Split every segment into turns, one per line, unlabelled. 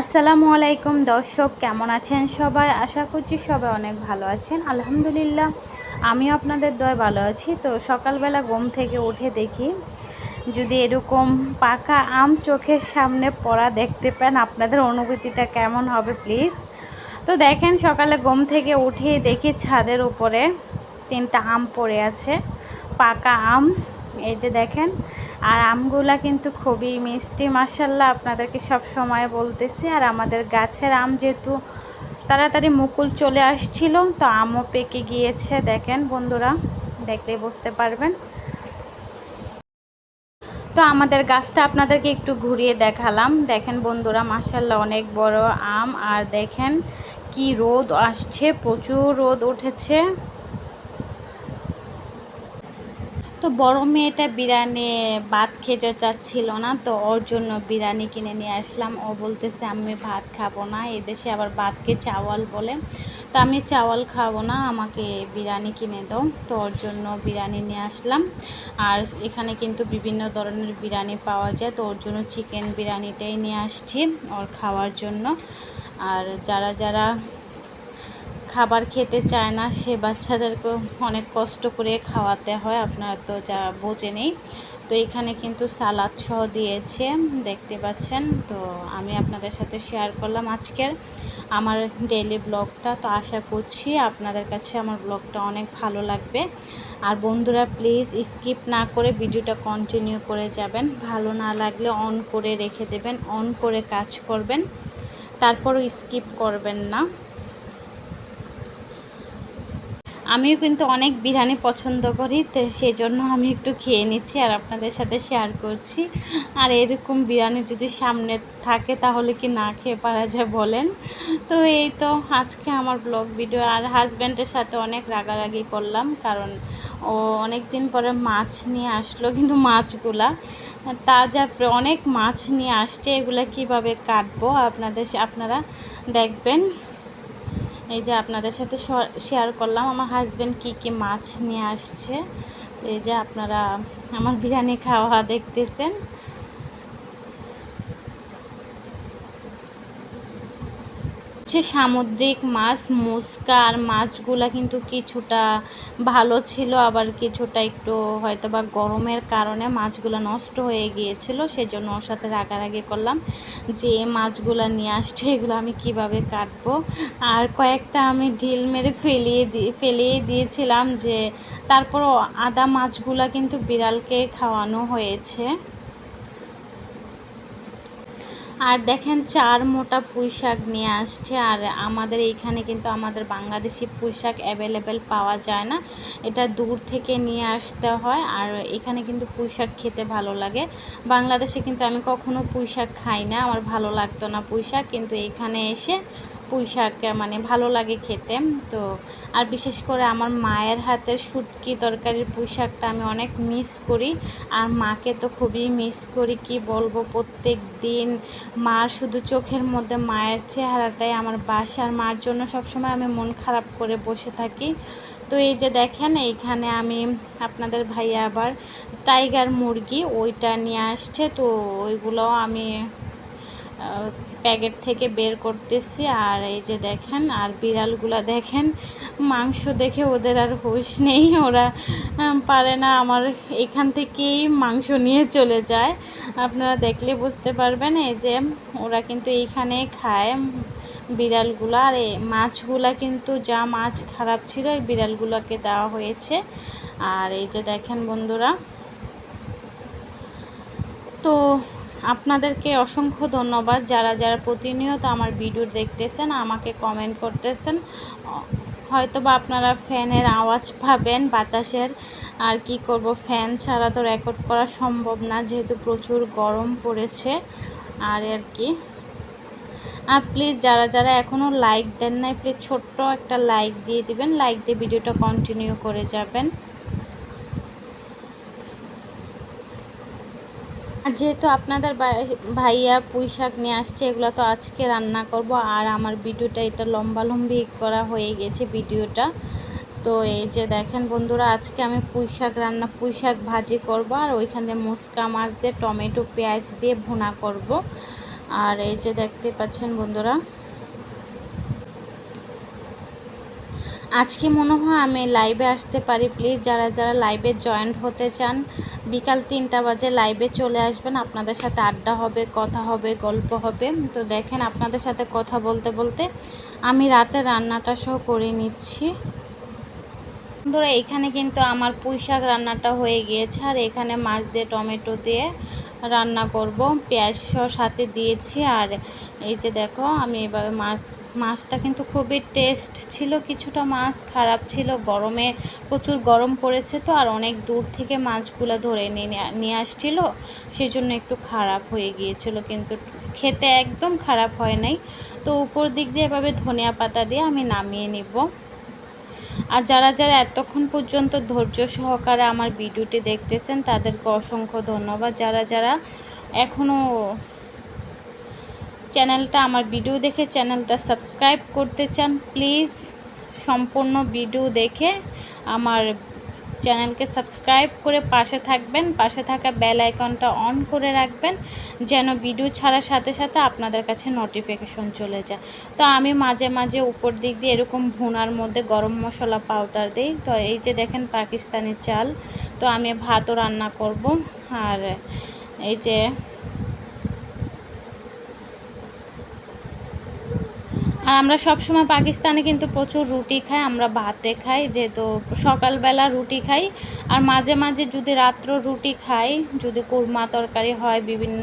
আসসালামু আলাইকুম দর্শক, কেমন আছেন সবাই? আশা করছি সবাই অনেক ভালো আছেন। আলহামদুলিল্লাহ, আমিও আপনাদের দয় ভালো আছি। তো সকালবেলা ঘুম থেকে উঠে দেখি যদি এরকম পাকা আম চোখের সামনে পড়া দেখতে পান, আপনাদের অনুভূতিটা কেমন হবে প্লিজ? তো দেখেন, সকালে ঘুম থেকে উঠে দেখি ছাদের উপরে তিনটা আম পড়ে আছে, পাকা আম। এই যে দেখেন আর আমগুলা কিন্তু খুবই মিষ্টি মাসাল্লাহ আপনাদেরকে সব সময় বলতেছি, আর আমাদের গাছের আম যেহেতু তাড়াতাড়ি মুকুল চলে আসছিল, তো আমও পেকে গিয়েছে, দেখেন বন্ধুরা দেখলে বুঝতে পারবেন। তো আমাদের গাছটা আপনাদেরকে একটু ঘুরিয়ে দেখালাম। দেখেন বন্ধুরা মাসাল্লাহ অনেক বড় আম, আর দেখেন কি রোদ আসছে, প্রচুর রোদ উঠেছে। তো বড় মেয়েটা বিরিয়ানি ভাত খেতে চাচ্ছিল না, তো ওর জন্য বিরিয়ানি কিনে নিয়ে আসলাম। ও বলতেছে, আমি ভাত খাব না, এদেশে আবার ভাতকে চাওয়াল বলে। তো আমি চাওয়াল খাব না, আমাকে বিরিয়ানি কিনে দাও। তো ওর জন্য বিরিয়ানি নিয়ে আসলাম। আর এখানে কিন্তু বিভিন্ন ধরনের বিরিয়ানি পাওয়া যায়, তো ওর জন্য চিকেন বিরিয়ানিটাই নিয়ে আসছি ওর খাওয়ার জন্য। আর যারা যারা খাবার খেতে চায় না, সে বাচ্চাদেরকে অনেক কষ্ট করে খাওয়াতে হয়, আপনারা তো যা বোঝে নেই তো এখানে কিন্তু সালাদ সহ দিয়েছে, দেখতে পাচ্ছেন। তো আমি আপনাদের সাথে শেয়ার করলাম আজকের আমার ডেইলি ব্লগটা তো আশা করছি আপনাদের কাছে আমার ব্লগটা অনেক ভালো লাগবে। আর বন্ধুরা প্লিজ স্কিপ না করে ভিডিওটা কন্টিনিউ করে যাবেন। ভালো না লাগলে অন করে রেখে দেবেন অন করে কাজ করবেন। তারপরও স্কিপ করবেন না। আমিও কিন্তু অনেক বিরিয়ানি পছন্দ করি, তো সেই জন্য আমি একটু খেয়ে নিচ্ছি আর আপনাদের সাথে শেয়ার করছি। আর এরকম বিরিয়ানি যদি সামনে থাকে তাহলে কি না খেয়ে পারা যায় বলেন। তো এই তো আজকে আমার ব্লগ ভিডিও আর হাজব্যান্ডের সাথে অনেক রাগারাগি করলাম কারণ ও অনেক দিন পরে মাছ নিয়ে আসলো, কিন্তু মাছগুলা তাজা অনেক মাছ নিয়ে আসছে, এগুলা কীভাবে কাটবো আপনাদের আপনারা দেখবেন। এই যে আপনাদের সাথে শেয়ার করলাম, আমার হাজব্যান্ড কি কি মাছ নিয়ে আসছে। তো এই যে আপনারা আমার বিরিয়ানি খাওয়া দেখতেছেন। হচ্ছে সামুদ্রিক মাছ, মুসকা আর মাছগুলা কিন্তু কিছুটা ভালো ছিল, আবার কিছুটা একটু হয়তো বা গরমের কারণে মাছগুলো নষ্ট হয়ে গিয়েছিল, সেজন্য ওর সাথে রাগারাগি করলাম যে মাছগুলো নিয়ে আসছে, এগুলো আমি কীভাবে কাটবো? আর কয়েকটা আমি ঢিল মেরে ফেলিয়ে দিয়ে ফেলিয়ে দিয়েছিলাম যে তারপর আদা মাছগুলা কিন্তু বিড়ালকে খাওয়ানো হয়েছে। আর দেখেন চার মোটা পুঁইশাক নিয়ে আসছে, আর আমাদের এইখানে কিন্তু আমাদের বাংলাদেশি পুঁইশাক অ্যাভেলেবেল পাওয়া যায় না। এটা দূর থেকে নিয়ে আসতে হয়, আর এখানে কিন্তু পুঁইশাক খেতে ভালো লাগে। বাংলাদেশে কিন্তু আমি কখনো পুঁইশাক খাই না, আমার ভালো লাগতো না পুঁই শাক কিন্তু এখানে এসে পুঁই শাক মানে ভালো লাগে খেতে। তো আর বিশেষ করে আমার মায়ের হাতের শুটকি তরকারির পুঁই শাকটা আমি অনেক মিস করি। আর মাকে তো খুবই মিস করি, কি বলব? প্রত্যেক দিন মা শুধু চোখের মধ্যে মায়ের চেহারাটাই আমার বাসার মার জন্য সবসময় আমি মন খারাপ করে বসে থাকি। তো এই যে দেখেন, এইখানে আমি আপনাদের ভাইয়া আবার টাইগার মুরগি, ওইটা নিয়ে আসছে। তো ওইগুলো আমি প্যাকেট থেকে বের করতেছি। আর এই যে দেখেন, আর বিড়ালগুলা দেখেন, মাংস দেখে ওদের আর হুশ নেই। ওরা পারে না আমার এখান থেকেই মাংস নিয়ে চলে যায়। আপনারা দেখলে বুঝতে পারবেন, এই যে ওরা কিন্তু এইখানে খায় বিড়ালগুলো। আর এই মাছগুলা কিন্তু যা মাছ খারাপ ছিল, এই বিড়ালগুলোকে দেওয়া হয়েছে। আর এই যে দেখেন বন্ধুরা, তো আপনাদেরকে অসংখ্য ধন্যবাদ। যারা যারা প্রতিনিয়ত আমার ভিডিও দেখতেছেন, আমাকে কমেন্ট করতেছেন হয়তো বা আপনারা ফ্যানের আওয়াজ পাবেন, বাতাসের, আর কি করব, ফ্যান ছাড়া তো রেকর্ড করা সম্ভব না, যেহেতু প্রচুর গরম পড়েছে, আর আর কি। আর প্লিজ যারা যারা এখনও লাইক দেন নাই প্লিজ ছোট্ট একটা লাইক দিয়ে দিবেন লাইক দিয়ে ভিডিওটা কন্টিনিউ করে যাবেন। আর যেহেতু আপনাদের ভাইয়া পুঁই শাক নিয়ে আসছে, এগুলো তো আজকে রান্না করব। আর আমার ভিডিওটা এটা লম্বা লম্বি করা হয়ে গেছে ভিডিওটা। তো এই যে দেখেন বন্ধুরা, আজকে আমি পুঁই শাক রান্না পুঁই শাক ভাজি করব। আর ওইখানে মুসকা মাছ দিয়ে, টমেটো, পেঁয়াজ দিয়ে ভুনা করব। আর এই যে দেখতে পাচ্ছেন বন্ধুরা, আজকে মনে হয় আমি লাইভে আসতে পারি। প্লিজ যারা যারা লাইভে জয়েন্ট হতে চান বিকাল তিনটা বাজে লাইভে চলে আসবেন। আপনাদের সাথে আড্ডা হবে, কথা হবে, গল্প হবে। তো দেখেন, আপনাদের সাথে কথা বলতে বলতে আমি রাতে রান্নাটা সহ করে নিচ্ছি। বন্ধুরা, এখানে কিন্তু আমার পুঁই শাক রান্নাটা হয়ে গিয়েছে। আর এখানে মাছ দিয়ে, টমেটো দিয়ে রান্না করব। পেঁয়াজ সাথে দিয়েছি। আর এই যে দেখো, আমি এবার মাছ, মাছটা কিন্তু খুবই টেস্ট ছিল, কিছুটা মাছ খারাপ ছিল। গরমে প্রচুর গরম পড়েছে তো, আর অনেক দূর থেকে মাছগুলো ধরে নিয়ে আসছিল। সেজন্য একটু খারাপ হয়ে গিয়েছিল, কিন্তু খেতে একদম খারাপ হয় নাই। তো উপর দিক দিয়ে এভাবে ধনিয়া পাতা দিয়ে আমি নামিয়ে নিব। আর যারা যারা এতক্ষণ পর্যন্ত ধৈর্য সহকারে আমার ভিডিওটি দেখতেছেন, তাদেরকে অসংখ্য ধন্যবাদ। যারা যারা এখনও চ্যানেলটা, আমার ভিডিও দেখে চ্যানেলটা সাবস্ক্রাইব করতে চান, প্লিজ সম্পূর্ণ ভিডিও দেখে আমার চ্যানেলকে সাবস্ক্রাইব করে পাশে থাকবেন। পাশে থাকা বেল আইকনটা অন করে রাখবেন, যেন ভিডিও ছাড়ার সাথে সাথে আপনাদের কাছে নোটিফিকেশন চলে যায়। তো আমি মাঝে মাঝে উপর দিক দিয়ে এরকম ভুনার মধ্যে গরম মশলা পাউডার দিই। তো এই যে দেখেন পাকিস্তানি চাল। তো আমি ভাতও রান্না করব। আর এই যে আর আমরা সবসময় পাকিস্তানে কিন্তু প্রচুর রুটি খাই, আমরা ভাতে খাই, যেহেতু সকালবেলা রুটি খাই। আর মাঝে মাঝে যদি রাত্র রুটি খাই, যদি কুরমা তরকারি হয়, বিভিন্ন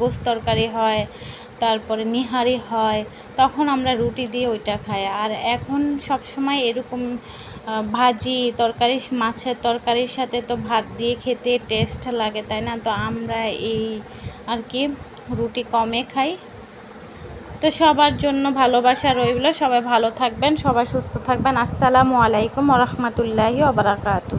গোস তরকারি হয়, তারপরে নিহারি হয়, তখন আমরা রুটি দিয়ে ওইটা খাই। আর এখন সব সময় এরকম ভাজি তরকারি, মাছের তরকারির সাথে তো ভাত দিয়ে খেতে টেস্ট লাগে, তাই না? তো আমরা এই আর কি রুটি কমে খাই। তো সবার জন্য ভালোবাসা রইল। সবাই ভালো থাকবেন, সবাই সুস্থ থাকবেন। আসসালামু আলাইকুম ওরহমতুল্লাহি ওবরাকাতু